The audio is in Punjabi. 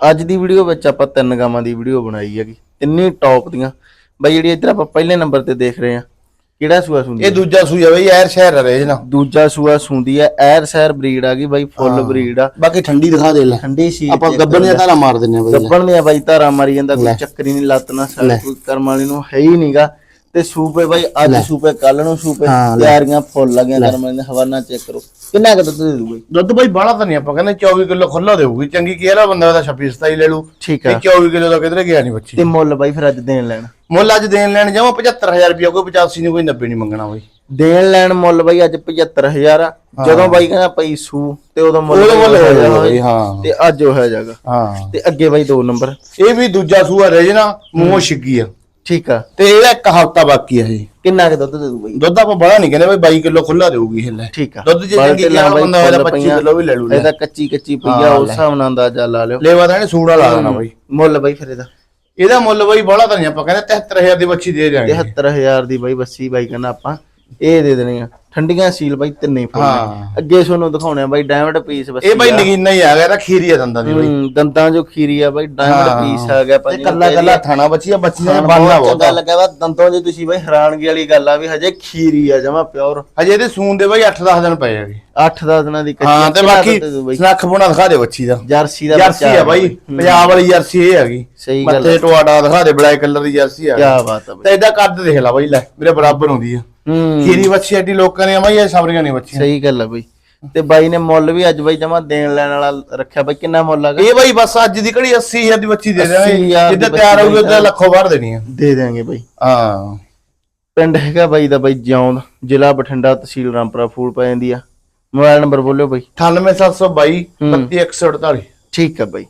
ਅੱਜ ਦੀ ਵੀਡੀਓ ਵਿੱਚ ਆਪਾਂ ਤਿੰਨ ਗਾਵਾਂ ਦੀ ਵੀਡੀਓ ਬਣਾਈ ਹੈਗੀ। ਤਿੰਨੇ ਟੌਪ ਦੀਆਂ। ਬਾਈ ਜਿਹੜੀ ਇੱਧਰ ਆਪਾਂ ਪਹਿਲੇ ਨੰਬਰ ਤੇ ਦੇਖ ਰਹੇ ਆ ਕਿਹੜਾ ਸੂਆ ਸੁੰਦੀ ਇਹ ਦੂਜਾ ਸੂਆ ਬਈ ਐਰ ਸ਼ਹਿਰ ਆ ਰੇਜ ਨਾ ਦੂਜਾ ਸੂਆ ਸੁੰਦੀ ਹੈ ਐਰ ਸੈਰ ਬਰੀਡ ਆ ਗਈ ਬਾਈ ਫੁੱਲ ਬਰੀਡ ਆ। ਬਾਕੀ ਠੰਡੀ ਦਿਖਾ ਦੇ ਲੈ। ਠੰਡੀ ਸੀ ਆਪਾਂ ਗੱਬਣ ਦੀਆਂ ਧਾਰਾ ਮਾਰ ਦਿੰਨੇ ਆ ਬਈ। ਗੱਬਣ ਦੀਆਂ ਬਾਈ ਧਾਰਾ ਮਾਰੀ ਜਾਂਦਾ ਕੋਈ ਚੱਕਰੀ ਨਹੀਂ ਲੱਤ ਨਾ ਸਾਲ ਕੋਈ ਕਰਮ ਵਾਲੀ ਨੂੰ ਹੈ ਹੀ ਨਹੀਂਗਾ ਤੇ ਸੂਪੇ ਬਾਈ ਅੱਜ ਸੂਪੇ ਕੱਲ ਨੂੰ ਸੂਪੇ ਹਾਂ। ਤਿਆਰੀਆਂ ਫੁੱਲ ਲੱਗੀਆਂ ਕਰਮ ਵਾਲੀ ਨੇ ਹਵਾਨਾ ਚੈੱਕ ਕਰੋ। ਕਿੰਨਾ ਕੁ ਦੁੱਧ ਦੇ ਦੂ ਬਾਈ? ਦੁੱਧ ਬਈ ਬਾਹਲਾ ਤਾਂ ਨਹੀਂ ਆਪਾਂ ਕਹਿੰਦੇ 24 ਕਿਲੋ ਖੁੱਲਾ ਦੇਊਗੀ। ਚੰਗੀ ਕੀ ਇਹਦਾ ਬੰਦਾ ਦਾ 26 27 ਲੈ ਲੂ ਠੀਕ ਆ 24 ਕਿਲੋ ਦਾ ਕਿਧਰੇ ਗਿਆ ਨਹੀਂ ਬੱਚੀ। ਤੇ ਮੁੱਲ ਬਾਈ ਫਿਰ ਅੱਜ ਦੇਣ ਲੈਣ। ਮੁੱਲ ਅੱਜ ਦੇਣ ਲੈਣ ਜਾਵਾਂ 75000 ਰੁਪਇਆ ਕੋਈ 85 ਨਹੀਂ ਕੋਈ 90 ਨਹੀਂ ਮੰਗਣਾ ਬਈ। ਦੇਣ ਲੈਣ ਮੁੱਲ ਬਾਈ ਅੱਜ 75000 ਆ। ਜਦੋਂ ਬਾਈ ਕਹਿੰਦਾ ਪਈ ਸੂ ਤੇ ਉਦੋਂ ਮੁੱਲ ਹੋ ਹੋਇਆ ਜਾਣਾ ਹੋਇਆ। ਹਾਂ। ਤੇ ਅੱਜ ਉਹ ਹੈ ਜਾਗਾ। ਹਾਂ। ਤੇ ਅੱਗੇ ਬਾਈ ਦੋ ਨੰਬਰ। ਇਹ ਵੀ ਦੂਜਾ ਸੂਆ ਰੇਜ ਨਾ ਮੂੰਹ ਛਿੱਗੀ ਆ। ਠੀਕ ਆ। ਤੇ ਇਹਦਾ ਇੱਕ ਹਫਤਾ ਬਾਕੀ ਆ ਜੀ ਕਿੰਨਾ ਕੁ ਦੁੱਧ ਦੇ ਦੂ ਬਾਈ? ਦੁੱਧ ਆਪਾਂ ਬੜਾ ਨਹੀਂ ਕਹਿੰਦੇ ਬਈ 22 ਕਿਲੋ ਖੁੱਲਾ ਦੇਊਗੀ ਇਹ ਲੈ। ਠੀਕ ਆ। ਦੁੱਧ ਜੇ ਚੰਗੀ ਗਿਆ ਬੰਦਾ ਫੁੱਲ 25 ਪਈਆਂ। ਕਿਲੋ ਵੀ ਲੈ ਲੂ ਇਹਦਾ ਕੱਚੀ ਕੱਚੀ ਪਈਆ ਉਸ ਹਿਸਾਬ ਨਾਲ ਅੰਦਾਜ਼ਾ ਲਾ ਲਿਓ। ਲੇਵਾ ਤਾਂ ਇਹਨੇ ਸੂੜਾ ਲਾ ਦੇਣਾ ਬਈ। ਮੁੱਲ ਬਾਈ ਫਿਰ ਇਹਦਾ। ਇਹਦਾ ਮੁੱਲ ਬਈ ਬੜਾ ਤਾਂ ਨਹੀਂ ਆਪਾਂ ਕਹਿੰਦੇ 73000 ਦੀ ਬੱਚੀ ਦੇ ਦਿਆਂਗੇ। 73000 ਦੀ ਬਾਈ ਬੱਸੀ ਬਾਈ ਕਹਿੰਦਾ ਆਪਾਂ ਇਹ ਦੇ ਦੇਣੀ ਆ। ਠੰਡੀਆਂ ਸੀਲ ਬਾਈ ਤਿੰਨੇ ਫੁੱਲ ਹਾਂ। ਅੱਗੇ ਤੁਹਾਨੂੰ ਦਿਖਾਉਣੇ ਆ ਬਾਈ ਡਾਇਮੰਡ ਪੀਸ ਬੱਸੀ ਇਹ ਬਈ ਨਗੀਨਾ ਹੀ ਆ ਗਿਆ ਇਹਦਾ ਖੀਰੀ ਆ ਦੰਦਾਂ ਦੀ ਬਈ। ਦੰਦਾਂ ਜੋ ਖੀਰੀ ਆ ਬਾਈ ਡਾਇਮੰਡ ਪੀਸ ਆ ਗਿਆ ਤੇ ਭਾਜੀ ਕੱਲਾ ਕੱਲਾ ਥਾਣਾ ਬੱਚੀ ਆ ਬੱਚੀ ਦਾ ਬੰਨਾ ਬਹੁਤ ਬਹੁਤ। ਚੰਗਾ ਲੱਗਾ ਵਾ। ਦੰਦੋਂ ਜੇ ਤੁਸੀਂ ਬਾਈ ਹੈਰਾਨਗੀ ਵਾਲੀ ਗੱਲ ਆ ਵੀ ਹਜੇ ਖੀਰੀ ਆ ਜਮਾ ਪਿਓਰ ਹਜੇ ਇਹਦੇ ਸੂਨ ਦੇ ਬਈ 8-10 ਦਿਨ ਪਏ ਹੈਗੇ 8-10 ਦਿਨਾਂ ਦੀ ਕੱਚੀ ਹਾਂ ਤੇ ਬਾਕੀ ਦੁੱਧ ਦੇ ਦੂ ਬਾਈ। ਸਨੱਖ ਬੁਣਾ ਦਿਖਾ ਦੇ ਬੱਚੀ ਦਾ। ਜਰਸੀ ਦਾ ਜਰਸੀ ਆ ਬਾਈ। ਪੰਜਾਬ ਵਾਲੀ ਜਰਸੀ ਇਹ ਹੈਗੀ ਸਹੀ ਗੱਲ ਮੱਥੇ ਟਵਾੜਾ ਦਿਖਾ ਦੇ ਬਲੈਕ ਕਲਰ ਦੀ ਜਰਸੀ ਆ। ਕੀ ਬਾਤ ਆ ਬਾਈ। ਤੇ ਇਹਦਾ ਕੱਦ ਦੇਖ ਲੈ ਬਾਈ ਲੈ ਮੇਰੇ ਬਰਾਬਰ ਹੁੰਦੀ ਆ। ਹੂੰ। ਖੀਰੀ ਬੱਚੀ ਐਡੀ ਲੋਕਾਂ ਨੇ ਬਾਈ ਇਹ ਸਬਰੀਆਂ ਨਹੀਂ ਬੱਚੀਆਂ ਸਹੀ ਗੱਲ ਆ ਬਾਈ। ਤੇ ਬਾਈ ਨੇ ਮੁੱਲ ਵੀ ਅੱਜ ਬਾਈ ਜਮਾ ਦੇਣ ਲੈਣ ਵਾਲਾ ਰੱਖਿਆ ਬਾਈ ਕਿੰਨਾ ਮੁੱਲ ਆਗਾ ਇਹ ਬਾਈ ਬਸ ਅੱਜ ਦੀ ਘੜੀ 80000 ਦੀ ਬੱਚੀ ਦੇ 80,000 ਦੇਣਾ ਦੀ ਜਿੱਦਾਂ ਤਿਆਰ ਹੋਊਗੀ ਉਹਦਾ ਲੱਖੋਂ ਬਾਹਰ ਦੇਣੀ ਆ। ਦੇ ਦੇਾਂਗੇ ਬਾਈ। ਹਾਂ। ਪਿੰਡ ਹੈਗਾ ਬਾਈ ਦਾ ਬਾਈ ਜਿਉਂਦ ਜ਼ਿਲ੍ਹਾ ਬਠਿੰਡਾ ਤਹਿਸੀਲ ਰਾਮਪੁਰਾ ਫੂਲ ਪੈ ਜਾਂਦੀ ਆ। ਮੋਬਾਈਲ ਨੰਬਰ ਬੋਲਿਓ ਬਾਈ। 98722 32148 ਠੀਕ ਆ ਬਾਈ।